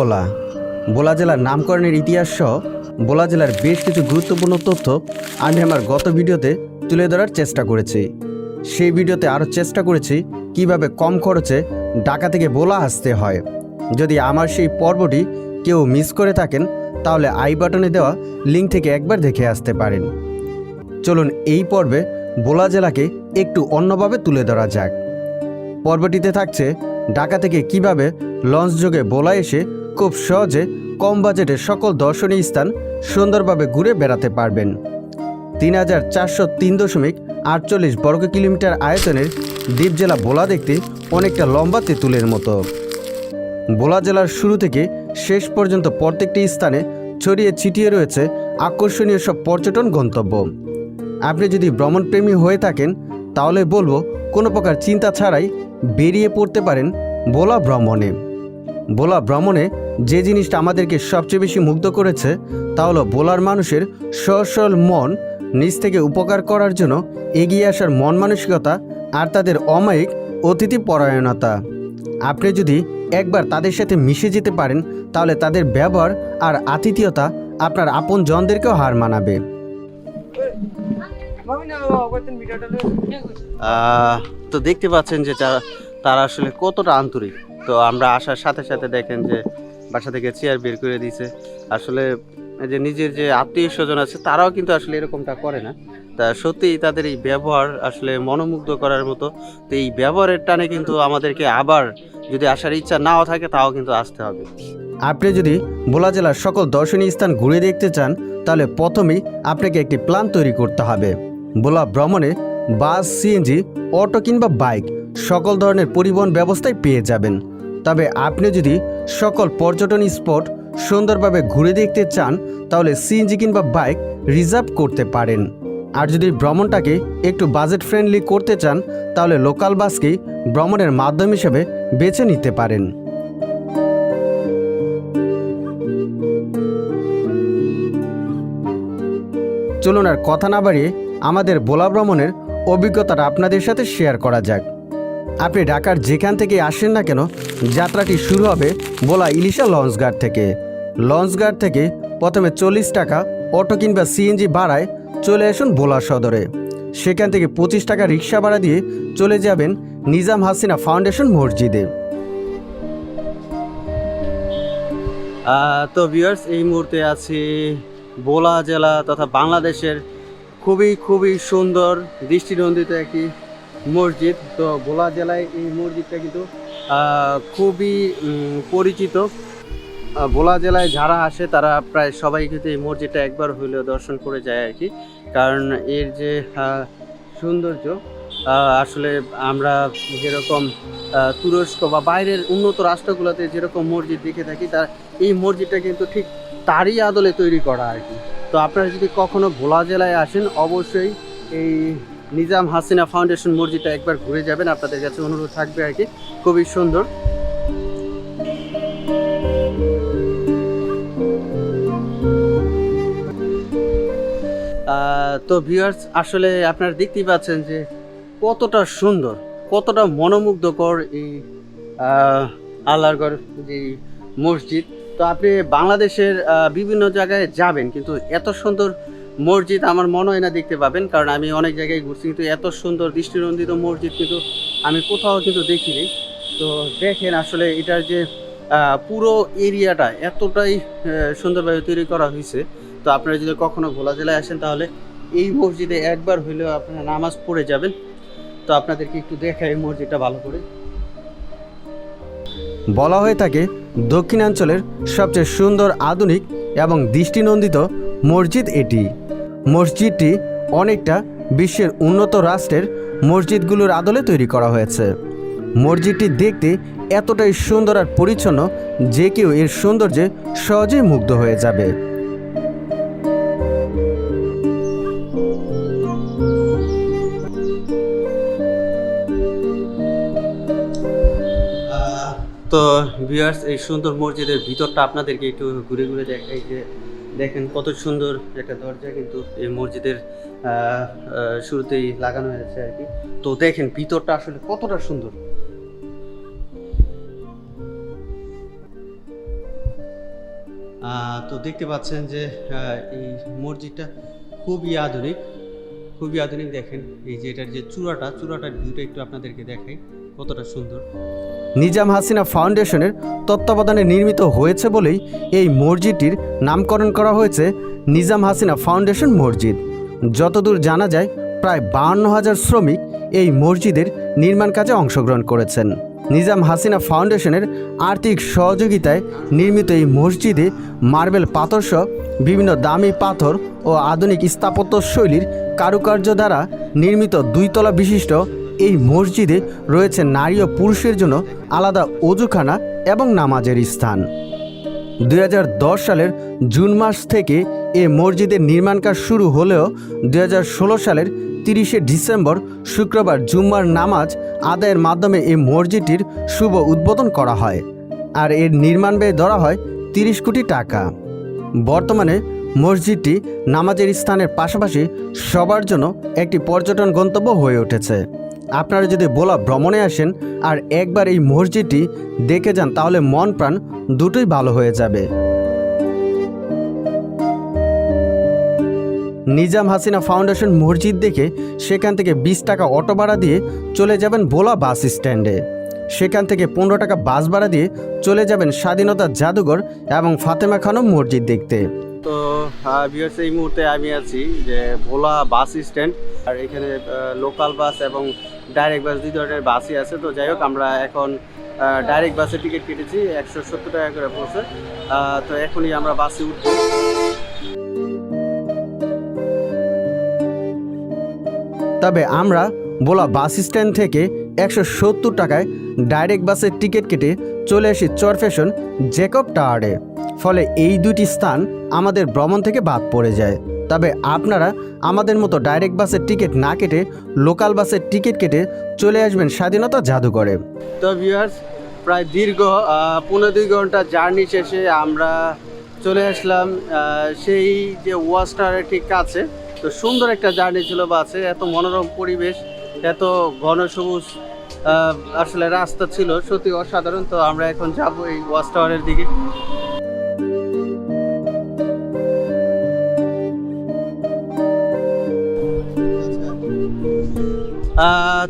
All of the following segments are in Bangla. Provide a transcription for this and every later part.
বোলা বোলা জেলার নামকরণের ইতিহাস সহ বোলা জেলার বেশ কিছু গুরুত্বপূর্ণ তথ্য আমি আমার গত ভিডিওতে তুলে ধরার চেষ্টা করেছি। সেই ভিডিওতে আরও চেষ্টা করেছি কীভাবে কম খরচে ঢাকা থেকে বোলা আসতে হয়। যদি আমার সেই পর্বটি কেউ মিস করে থাকেন, তাহলে আই বাটনে দেওয়া লিঙ্ক থেকে একবার দেখে আসতে পারেন। চলুন এই পর্বে বোলা জেলাকে একটু অন্যভাবে তুলে ধরা যাক। পর্বটিতে থাকছে ঢাকা থেকে কীভাবে লঞ্চ যোগে বোলা এসে খুব সহজে কম বাজেটে সকল দর্শনীয় স্থান সুন্দরভাবে ঘুরে বেড়াতে পারবেন। তিন হাজার চারশো তিন দশমিক আটচল্লিশ বর্গ কিলোমিটার আয়তনের দ্বীপ জেলা বোলা দেখতে অনেকটা লম্বা তেঁতুলের মতো। বোলা জেলার শুরু থেকে শেষ পর্যন্ত প্রত্যেকটি স্থানে ছড়িয়ে ছিটিয়ে রয়েছে আকর্ষণীয় সব পর্যটন গন্তব্য। আপনি যদি ভ্রমণপ্রেমী হয়ে থাকেন, তাহলে বলব কোনো প্রকার চিন্তা ছাড়াই বেরিয়ে পড়তে পারেন বোলা ভ্রমণে। বোলা ভ্রমণে যে জিনিসটা আমাদেরকে সবচেয়ে বেশি মুগ্ধ করেছে, তা হলো বোলার মানুষের সহজ সরল মন নিজ থেকে উপকার করার জন্য এগিয়ে আসার মন মানসিকতা আর তাদের অমায়িক অতিথি পরায়ণতা। আপনি যদি একবার তাদের সাথে মিশে যেতে পারেন, তাহলে তাদের ব্যবহার আর আতিথেয়তা আপনার আপন জনদেরকেও হার মানাবে। তো দেখতে পাচ্ছেন যে তারা আসলে কতটা আন্তরিক। তো আমরা আসার সাথে সাথে দেখেন যে বাসা থেকে চেয়ার বের করে দিয়েছে আসলে যে নিজের যে আত্মীয় স্বজন আছে, তারাও কিন্তু আসলে এরকমটা করে না। তা সত্যিই তাদের এই ব্যবহার আসলে মনোমুগ্ধ করার মতো। তো এই ব্যবহারের টানে কিন্তু আমাদেরকে আবার যদি আসার ইচ্ছা নাও থাকে, তাও কিন্তু আসতে হবে। আপনি যদি বোলা জেলার সকল দর্শনীয় স্থান ঘুরে দেখতে চান, তাহলে প্রথমেই আপনাকে একটি প্ল্যান তৈরি করতে হবে। বোলা ভ্রমণে বাস, সিএনজি, অটো কিংবা বাইক সকল ধরনের পরিবহন ব্যবস্থায় পেয়ে যাবেন। তবে আপনি যদি সকল পর্যটন স্পট সুন্দরভাবে ঘুরে দেখতে চান, তাহলে সিএনজি কিংবা বাইক রিজার্ভ করতে পারেন। আর যদি ভ্রমণটাকে একটু বাজেট ফ্রেন্ডলি করতে চান, তাহলে লোকাল বাসকেই ভ্রমণের মাধ্যম হিসেবে বেছে নিতে পারেন। চলুন আর কথা না বাড়িয়ে আমাদের বোলা ভ্রমণের অভিজ্ঞতাটা আপনাদের সাথে শেয়ার করা যাক। আপনি ঢাকার যেখান থেকে আসেন না কেন, যাত্রাটি শুরু হবে বোলা ইলিশা লঞ্চঘাট থেকে। লঞ্চঘাট থেকে প্রথমে চল্লিশ টাকা অটো কিংবা সিএনজি ভাড়ায় চলে আসুন বোলা সদরে। সেখান থেকে পঁচিশ টাকা রিক্সা ভাড়া দিয়ে চলে যাবেন নিজাম হাসিনা ফাউন্ডেশন মসজিদে। তো ভিউয়ার্স, এই মুহূর্তে আছি বোলা জেলা তথা বাংলাদেশের খুবই খুবই সুন্দর দৃষ্টিনন্দিত একটি মসজিদ। তো বোলা জেলায় এই মসজিদটা কিন্তু খুবই পরিচিত। ভোলা জেলায় যারা আসে, তারা প্রায় সবাই কিন্তু এই মসজিদটা একবার হইলেও দর্শন করে যায় আর কি। কারণ এর যে সৌন্দর্য আসলে আমরা যেরকম তুরস্ক বা বাইরের উন্নত রাষ্ট্রগুলোতে যেরকম মসজিদ দেখে থাকি, তার এই মসজিদটা কিন্তু ঠিক তারই আদলে তৈরি করা আর কি। তো আপনারা যদি কখনো ভোলা জেলায় আসেন, অবশ্যই এই নিজাম হাসিনা ফাউন্ডেশন মসজিদটা একবার ঘুরে যাবেন, আপনাদের কাছে অনুরোধ থাকবে আর কি। খুবই সুন্দর। তো ভিউয়ার্স আসলে আপনারা দেখতেই পাচ্ছেন যে কতটা সুন্দর, কতটা মনোমুগ্ধকর এই আল্লাহরগড় যে মসজিদ। তো আপনি বাংলাদেশের বিভিন্ন জায়গায় যাবেন, কিন্তু এত সুন্দর মসজিদ আমার মনে হয় না দেখতে পাবেন, কারণ আমি অনেক জায়গায় ঘুরছি, কিন্তু এত সুন্দর দৃষ্টিনন্দিত মসজিদ কিন্তু আমি কোথাও কিন্তু দেখিনি। তো দেখেন আসলে এটার যে পুরো এরিয়াটা এতটাই সুন্দরভাবে তৈরি করা হয়েছে। তো আপনারা যদি কখনো ভোলা জেলায় আসেন, তাহলে এই মসজিদে একবার হইলেও আপনারা নামাজ পড়ে যাবেন। তো আপনাদেরকে একটু দেখাই এই মসজিদটা ভালো করে। বলা হয়ে থাকে, দক্ষিণাঞ্চলের সবচেয়ে সুন্দর, আধুনিক এবং দৃষ্টিনন্দিত মসজিদ এটি। মসজিদটি অনেকটা বিশ্বের উন্নত রাষ্ট্রের মসজিদগুলোর আদলে তৈরি করা হয়েছে। মসজিদটি দেখতে এতটাই সুন্দর আর পরিচ্ছন্ন যে কেউ এর সৌন্দর্যে সহজেই মুগ্ধ হয়ে যাবে। তো ভিউয়ার্স এই সুন্দর মসজিদের ভিতরটা আপনাদেরকে একটু ঘুরে ঘুরে দেখাই যে দেখেন কত সুন্দর একটা দরজা কিন্তু এই মসজিদের শুরুতেই লাগানো হয়েছে আর কি। তো দেখেন ভিতরটা আসলে কতটা সুন্দর। তো দেখতে পাচ্ছেন যে এই মসজিদটা খুবই আধুনিক। খুবই আধুনিক দেখেন, এই যে এটার যে চূড়াটা, চূড়াটার ভিউটা একটু আপনাদেরকে দেখাই। কতটা সুন্দর। নিজাম হাসিনা ফাউন্ডেশনের তত্ত্বাবধানে নির্মিত হয়েছে বলেই এই মসজিদটির নামকরণ করা হয়েছে নিজাম হাসিনা ফাউন্ডেশন মসজিদ। যতদূর জানা যায়, প্রায় বাহান্ন হাজার শ্রমিক এই মসজিদের নির্মাণ কাজে অংশগ্রহণ করেছেন। নিজাম হাসিনা ফাউন্ডেশনের আর্থিক সহযোগিতায় নির্মিত এই মসজিদে মার্বেল পাথরসহ বিভিন্ন দামি পাথর ও আধুনিক স্থাপত্য শৈলীর কারুকার্য দ্বারা নির্মিত দুইতলা বিশিষ্ট এই মসজিদে রয়েছে নারী ও পুরুষের জন্য আলাদা অজুখানা এবং নামাজের স্থান। দুই হাজার দশ সালের জুন মাস থেকে এ মসজিদের নির্মাণ কাজ শুরু হলেও দু হাজার ষোলো সালের তিরিশে ডিসেম্বর শুক্রবার জুম্মার নামাজ আদায়ের মাধ্যমে এই মসজিদটির শুভ উদ্বোধন করা হয় আর এর নির্মাণ ব্যয় ধরা হয় তিরিশ কোটি টাকা। বর্তমানে মসজিদটি নামাজের স্থানের পাশাপাশি সবার জন্য একটি পর্যটন গন্তব্য হয়ে উঠেছে। আপনারা যদি বোলা ভ্রমণে আসেন আর একবার এই মসজিদটি দেখে যান, তাহলে মন প্রাণ দুটোই ভালো হয়ে যাবে। নিজাম হাসিনা ফাউন্ডেশন মসজিদ দেখে সেখান থেকে বিশ টাকা অটো ভাড়া দিয়ে চলে যাবেন ভোলা বাস স্ট্যান্ডে। সেখান থেকে পনেরো টাকা বাস ভাড়া দিয়ে চলে যাবেন স্বাধীনতা জাদুঘর এবং ফাতেমা খানম মসজিদ দেখতে। তো বিয়ার্স এই মুহূর্তে আমি আছি যে ভোলা বাস স্ট্যান্ড, আর এখানে লোকাল বাস এবং ডাইরেক্ট বাস দুই ধরনের বাসই আছে। তো যাই হোক, আমরা এখন ডাইরেক্ট বাসে টিকিট কেটেছি, একশো সত্তর টাকা করে পড়ছে। তো এখনই আমরা বাসে উঠবো। তবে আমরা বোলা বাস স্ট্যান্ড থেকে একশো সত্তর টাকায় ডাইরেক্ট বাসের টিকিট কেটে চলে আসি চরফেশন জেকব টাওয়ারে। ফলে এই দুটি স্থান আমাদের ভ্রমণ থেকে বাদ পড়ে যায়। তবে আপনারা আমাদের মতো ডাইরেক্ট বাসের টিকিট না কেটে লোকাল বাসের টিকিট কেটে চলে আসবেন স্বাধীনতা জাদুঘরে। তো ভিউয়ার্স প্রায় দীর্ঘ পনেরো দুই ঘণ্টা জার্নি শেষে আমরা চলে আসলাম সেই যে ওয়াচ টাওয়ারের ঠিক কাছে। তো সুন্দর একটা জার্নি ছিল বাসে, এত মনোরম পরিবেশ, এত ঘন সবুজ আসলে রাস্তা ছিল, সত্যি অসাধারণ। তো আমরা এখন যাব এই ওয়াচ টাওয়ারের দিকে।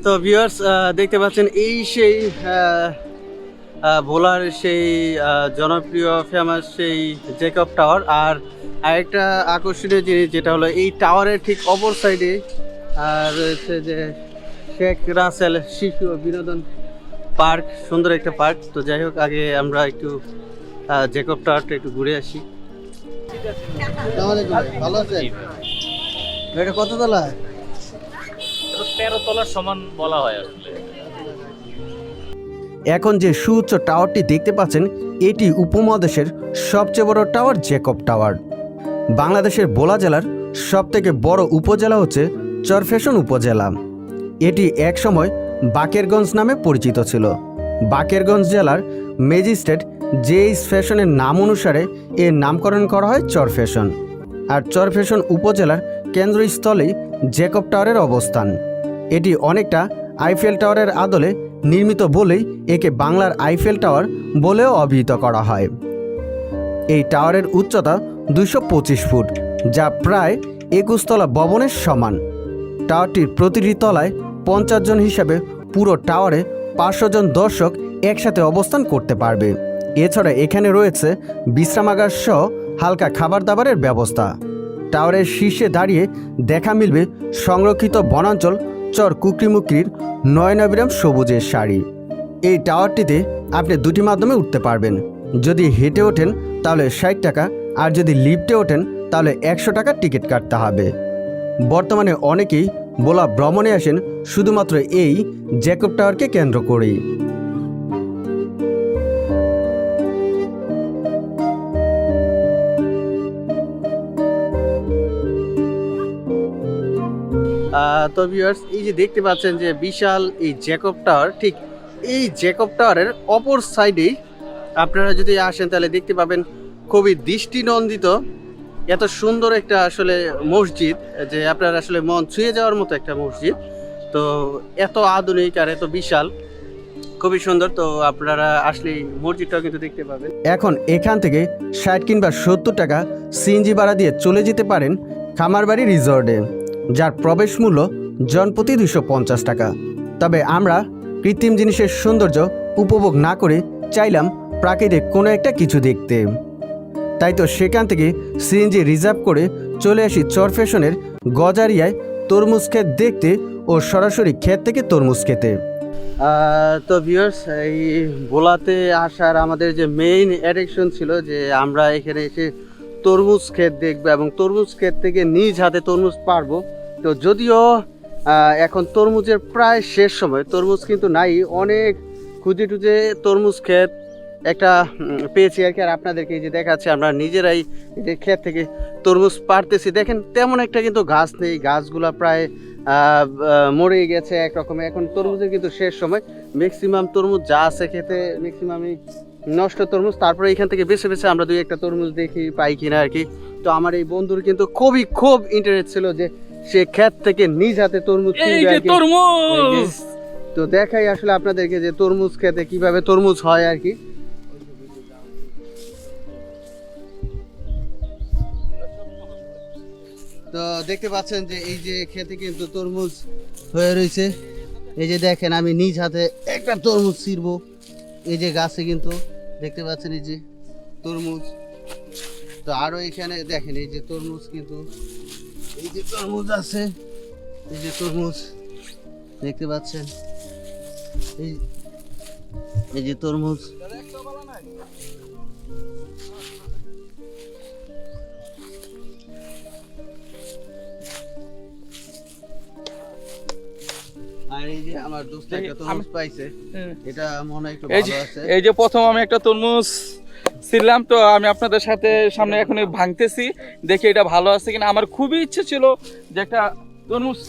তো ভিউয়ার্স দেখতে পাচ্ছেন এই সেই ভোলার সেই জনপ্রিয় ফেমাস সেই জেকব টাওয়ার আর আরেকটা আকর্ষণীয় জিনিস যেটা হলো এই টাওয়ারের ঠিক অপর সাইডে রয়েছে যে শেখ রাসেল শিশু ও বিনোদন পার্ক সুন্দর একটা পার্ক। তো যাই হোক আগে আমরা একটু জেকব টাওয়ারটা একটু ঘুরে আসি। ভালো আছে এটা কত তলা তেরো তলার সমান বলা হয় আসলে। এখন যে সুউচ্চ টাওয়ারটি দেখতে পাচ্ছেন, এটি উপমহাদেশের সবচেয়ে বড় টাওয়ার জেকব টাওয়ার। বাংলাদেশের বোলা জেলার সবথেকে বড় উপজেলা হচ্ছে চরফেশন উপজেলা। এটি একসময় বাকেরগঞ্জ নামে পরিচিত ছিল। বাকেরগঞ্জ জেলার ম্যাজিস্ট্রেট জেইস ফ্যাশনের নাম অনুসারে এর নামকরণ করা হয় চরফেশন। আর চরফেশন উপজেলার কেন্দ্রস্থলেই জেকব টাওয়ারের অবস্থান। এটি অনেকটা আইফেল টাওয়ারের আদলে নির্মিত বলেই একে বাংলার আইফেল টাওয়ার বলেও অভিহিত করা হয়। এই টাওয়ারের উচ্চতা দুশো ফুট, যা প্রায় একুশতলা ভবনের সমান। টাওয়ারটির প্রতিটি তলায় পঞ্চাশ জন হিসাবে পুরো টাওয়ারে পাঁচশো জন দর্শক একসাথে অবস্থান করতে পারবে। এছাড়া এখানে রয়েছে বিশ্রামাগার সহ হালকা খাবার দাবারের ব্যবস্থা। টাওয়ারের শীর্ষে দাঁড়িয়ে দেখা মিলবে সংরক্ষিত বনাঞ্চল চর কুকরিমুকরির নয়নাবিরাম সবুজের শাড়ি। এই টাওয়ারটিতে আপনি দুটি মাধ্যমে উঠতে পারবেন। যদি হেঁটে ওঠেন, তাহলে ষাট টাকা, আর যদি লিফটে ওঠেন, তাহলে একশো টাকা টিকিট কাটতে হবে। বর্তমানে অনেকেই বোলা ভ্রমণে আসেন, শুধুমাত্র এই জ্যাকব টাওয়ারকে কেন্দ্র করেই। তো ভিউয়ার্স এই যে দেখতে পাচ্ছেন যে বিশাল এই জ্যাকব টাওয়ার ঠিক এই জ্যাকব টাওয়ারের অপর সাইডেই আপনারা যদি আসেন তাহলে দেখতে পাবেন খুবই দৃষ্টিনন্দিত, এত সুন্দর একটা আসলে মসজিদ, যে আপনার আসলে মন ছুঁয়ে যাওয়ার মতো একটা মসজিদ। তো এত আধুনিক আর এত বিশাল, খুবই সুন্দর, তো আপনারা আসলে মসজিদটাও কিন্তু দেখতে পাবেন। এখন এখান থেকে ষাট কিংবা সত্তর টাকা সিএনজি ভাড়া দিয়ে চলে যেতে পারেন খামারবাড়ি রিসর্টে। যার প্রবেশ মূল্য জনপ্রতি দুশো পঞ্চাশ টাকা। তবে আমরা কৃত্রিম জিনিসের সৌন্দর্য উপভোগ না করে চাইলাম প্রাকৃতিক কোনো একটা কিছু দেখতে। তাই তো সেখান থেকে সিএনজি রিজার্ভ করে চলে আসি চরফেশনের গজারিয়ায় তরমুজ ক্ষেত দেখতে ও সরাসরি ক্ষেত থেকে তরমুজ খেতে। তো ভিউয়ার্স এই ভোলাতে আসার আমাদের যে মেইন অ্যাডিকশন ছিল যে আমরা এখানে এসে তরমুজ ক্ষেত দেখব এবং তরমুজ ক্ষেত থেকে নিজ হাতে তরমুজ পারব। তো যদিও এখন তরমুজের প্রায় শেষ সময়, তরমুজ কিন্তু নাই, অনেক খুঁজে টুজে তরমুজ ক্ষেত একটা পেয়েছি আর কি, আর আপনাদেরকে এই যে দেখাচ্ছি, আমরা নিজেরাই এই যে ক্ষেত থেকে তরমুজ পারতেছি দেখেন, তেমন একটা কিন্তু গাছ নেই, গাছগুলা প্রায় মরে গেছে একরকম। এখন তরমুজের কিন্তু শেষ সময়। ম্যাক্সিমাম তরমুজ যা আছে খেতে ম্যাক্সিমামই নষ্ট তরমুজ। তারপরে এখান থেকে বেছে বেছে আমরা দুই একটা তরমুজ দেখি, পাই কিনা আর কি। তো আমার এই বন্ধুর কিন্তু খুবই, খুব ইন্টারেস্ট ছিল যে সে ক্ষেত থেকে নিজ হাতে তরমুজ এই যে তরমুজ! তো দেখাই আসলে আপনাদেরকে যে তরমুজ খেতে কীভাবে তরমুজ হয় আর কি। তো দেখতে পাচ্ছেন যে এই যে খেতে কিন্তু তরমুজ হয়ে রয়েছে। এই যে দেখেন আমি নিজ হাতে একটা তরমুজ ছিড়বো। এই যে গাছে কিন্তু দেখতে পাচ্ছেন এই যে তরমুজ। তো আরও এখানে দেখেন এই যে তরমুজ কিন্তু এই যে তরমুজ আছে এই যে তরমুজ দেখতে পাচ্ছেন? এই এই যে তরমুজ। আর এই যে আমার দোস্ত একটা তরমুজ পাইছে এটা মনে হয় একটু এই যে ভালো আছে। এই যে প্রথম আমি একটা তরমুজ ছিলাম তো আমি আপনাদের সাথে সামনে এখন ভাঙতেছি। দেখি এটা ভালো আছে কিনা। আমার খুবই ইচ্ছে ছিল যে একটা তরমুজ।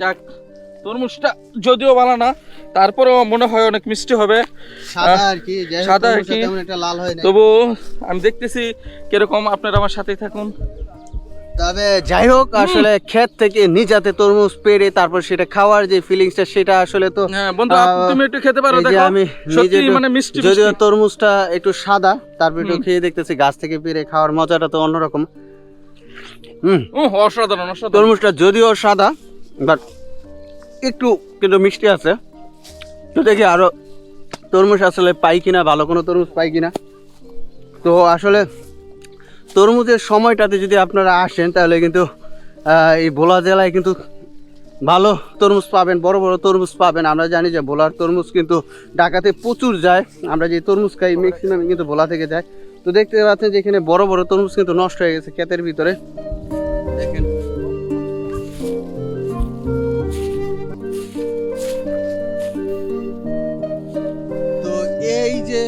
যাক তরমুজটা যদিও ভালো না তারপরেও মনে হয় অনেক মিষ্টি হবে। সাদা আর কি হয় তবু আমি দেখতেছি কীরকম। আপনারা আমার সাথেই থাকুন। তবে যাই হোক আসলে ক্ষেত থেকে নিজ হাতে তরমুজ পেরে তারপর সেটা খাওয়ার যে ফিলিংসটা সেটা আসলে তো হ্যাঁ বন্ধু তুমি একটু খেতে পারো দেখো। আমি নিজে মানে মিষ্টি যদিও তরমুজটা একটু সাদা তারপর একটু খেয়ে দেখতেছি গাছ থেকে পেরে খাওয়ার মজাটা তো অন্যরকম। হুম। অসাধারণ অসাধারণ। তরমুজটা যদিও সাদা বাট একটু কিন্তু মিষ্টি আছে। তো দেখি আরও তরমুজ আসলে পাই কিনা ভালো কোনো তরমুজ পাই কিনা। তো আসলে তরমুজের সময়টাতে যদি আপনারা আসেন, তাহলে কিন্তু এই ভোলা জেলায় কিন্তু ভালো তরমুজ পাবেন, বড় বড় তরমুজ পাবেন। আমরা জানি যে ভোলার তরমুজ কিন্তু ঢাকাতে প্রচুর যায়। আমরা যে তরমুজ খাই ম্যাক্সিমাম কিন্তু ভোলা থেকে যায়। তো দেখতে পাচ্ছেন যে এখানে বড় বড় তরমুজ কিন্তু নষ্ট হয়ে গেছে ক্ষেতের ভিতরে। দেখেন। তো এই যে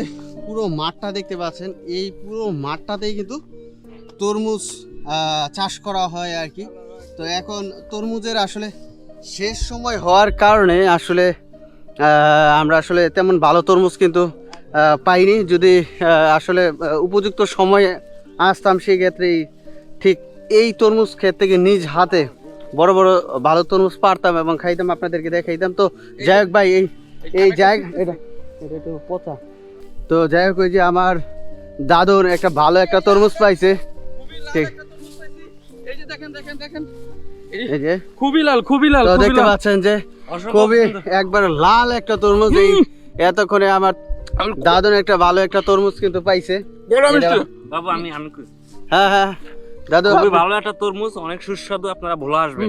পুরো মাঠটা দেখতে পাচ্ছেন, এই পুরো মাঠটাতেই কিন্তু তরমুজ চাষ করা হয় আর কি। তো এখন তরমুজের আসলে শেষ সময় হওয়ার কারণে আসলে আমরা আসলে তেমন ভালো তরমুজ কিন্তু পাইনি। যদি আসলে উপযুক্ত সময়ে আসতাম সেই ক্ষেত্রেই ঠিক এই তরমুজ ক্ষেত থেকে নিজ হাতে বড় বড় ভালো তরমুজ পারতাম এবং খাইতাম, আপনাদেরকে দেখাইতাম। তো যাই হোক ভাই, এই এই জায়গা, এটা এটা একটু পচা। তো যাই হোক, ওই যে আমার দাদুর একটা ভালো একটা তরমুজ পাইছে। এই যে দেখেন দেখেন দেখেন। এই এই যে। খুবই লাল খুবই লাল তো দেখতে পাচ্ছেন যে খুবই একবার লাল একটা তরমুজ এই এতক্ষণে আমার আমি- দাদুর একটা ভালো একটা তরমুজ কিন্তু পাইছে। বাবু আমি আমি হ্যাঁ হ্যাঁ। দাদু খুবই ভালো একটা তরমুজ অনেক সুস্বাদু আপনারা ভোলা আসবেন।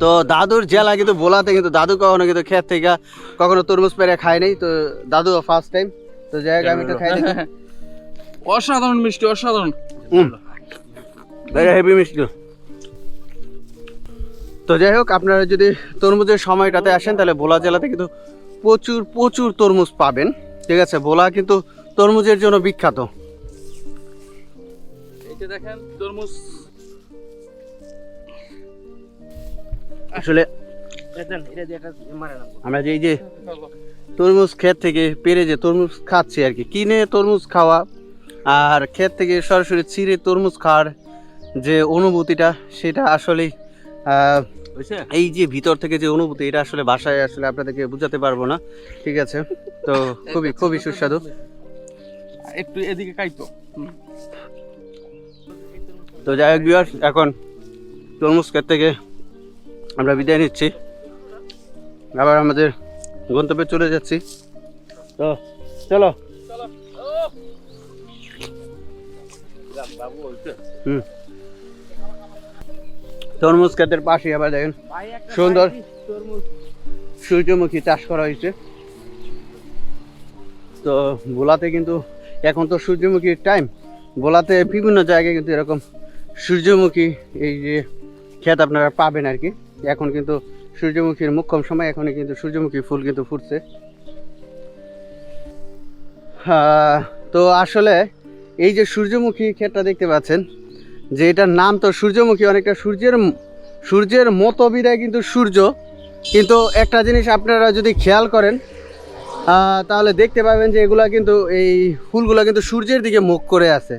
তো দাদুর জেলা কিন্তু বোলাতে কিন্তু দাদু কখনো কিন্তু ক্ষেত থেকে কখনো তরমুজ পেরে খায় নাই। তো দাদু ফার্স্ট টাইম তো যাই হোক আমি একটু খাই অসাধারণ মিষ্টি অসাধারণ। হেভি মিষ্টি। তো যাই হোক, আপনারা যদি তরমুজের সময়টাতে আসেন, তাহলে ভোলা জেলাতে কিন্তু প্রচুর প্রচুর তরমুজ পাবেন। ঠিক আছে, ভোলা কিন্তু তরমুজের জন্য বিখ্যাত। দেখেন, তরমুজ। আসলে আমরা যে এই যে তরমুজ ক্ষেত থেকে পেরে যে তরমুজ খাচ্ছি আর কি, কিনে তরমুজ খাওয়া আর ক্ষেত থেকে সরাসরি ছিঁড়ে তরমুজ খাওয়ার যে অনুভূতিটা সেটা আসলেই এই যে ভিতর থেকে যে অনুভূতি এটা আসলে বাসায় আসলে আপনাদেরকে বোঝাতে পারব না ঠিক আছে? তো খুবই খুবই সুস্বাদু। একটু এদিকে কাইতো। তো যাই হোক viewers, এখন তরমুজ ক্ষেত থেকে আমরা বিদায় নিচ্ছি। আবার আমাদের গন্তব্যে চলে যাচ্ছি। তো চলো। হুম। তরমুজ ক্ষেতের পাশে আবার দেখেন। সুন্দর। সূর্যমুখী চাষ করা হয়েছে। তো ভোলাতে কিন্তু এখন তো সূর্যমুখীর টাইম ভোলাতে বিভিন্ন জায়গায় কিন্তু এরকম সূর্যমুখী এই যে ক্ষেত আপনারা পাবেন আর কি। এখন কিন্তু সূর্যমুখীর মুখ্যম সময় এখন কিন্তু সূর্যমুখী ফুল কিন্তু ফুটছে। তো আসলে এই যে সূর্যমুখী ক্ষেতটা দেখতে পাচ্ছেন যে এটার নাম তো সূর্যমুখী অনেকটা সূর্যের সূর্যের মতো বিদায় কিন্তু সূর্য। কিন্তু একটা জিনিস আপনারা যদি খেয়াল করেন তাহলে দেখতে পাবেন যে এগুলা কিন্তু এই ফুলগুলো কিন্তু সূর্যের দিকে মুখ করে আছে।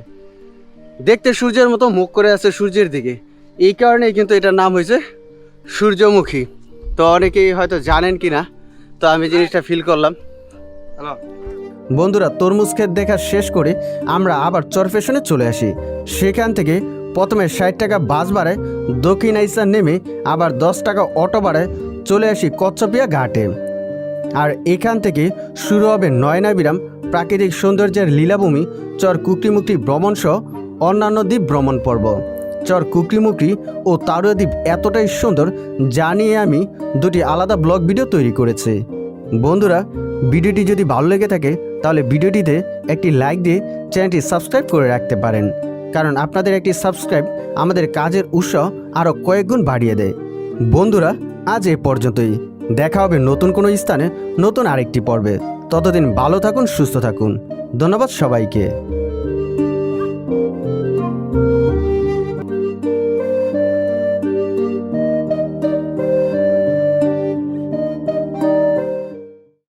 দেখতে সূর্যের মতো মুখ করে আছে সূর্যের দিকে। এই কারণেই কিন্তু এটার নাম হয়েছে সূর্যমুখী। তো অনেকেই হয়তো জানেন কি না তো আমি জিনিসটা ফিল করলাম। বন্ধুরা তরমুজ ক্ষেত দেখা শেষ করে আমরা আবার চরফেশনে চলে আসি। সেখান থেকে প্রথমে ষাট টাকা বাস ভাড়ায় দক্ষিণ আইসা নেমে আবার দশ টাকা অটো ভাড়ায় চলে আসি কচ্ছপিয়া ঘাটে। আর এখান থেকে শুরু হবে নয়নাবিরাম প্রাকৃতিক সৌন্দর্যের লীলাভূমি চর কুকরিমুকরি ভ্রমণ সহ অন্যান্য দ্বীপ ভ্রমণ পর্ব। চর কুকরিমুকরি ও তারুয়া দ্বীপ এতটাই সুন্দর যা নিয়ে আমি দুটি আলাদা ব্লগ ভিডিও তৈরি করেছি। বন্ধুরা, ভিডিওটি যদি ভালো লেগে থাকে, তাহলে ভিডিওটিতে একটি লাইক দিয়ে চ্যানেলটি সাবস্ক্রাইব করে রাখতে পারেন। কারণ আপনাদের একটি সাবস্ক্রাইব আমাদের কাজের উৎসাহ আরও কয়েকগুণ বাড়িয়ে দেয়। বন্ধুরা, আজ এ পর্যন্তই। দেখা হবে নতুন কোনো স্থানে নতুন আরেকটি পর্বে। ততদিন ভালো থাকুন, সুস্থ থাকুন। ধন্যবাদ সবাইকে।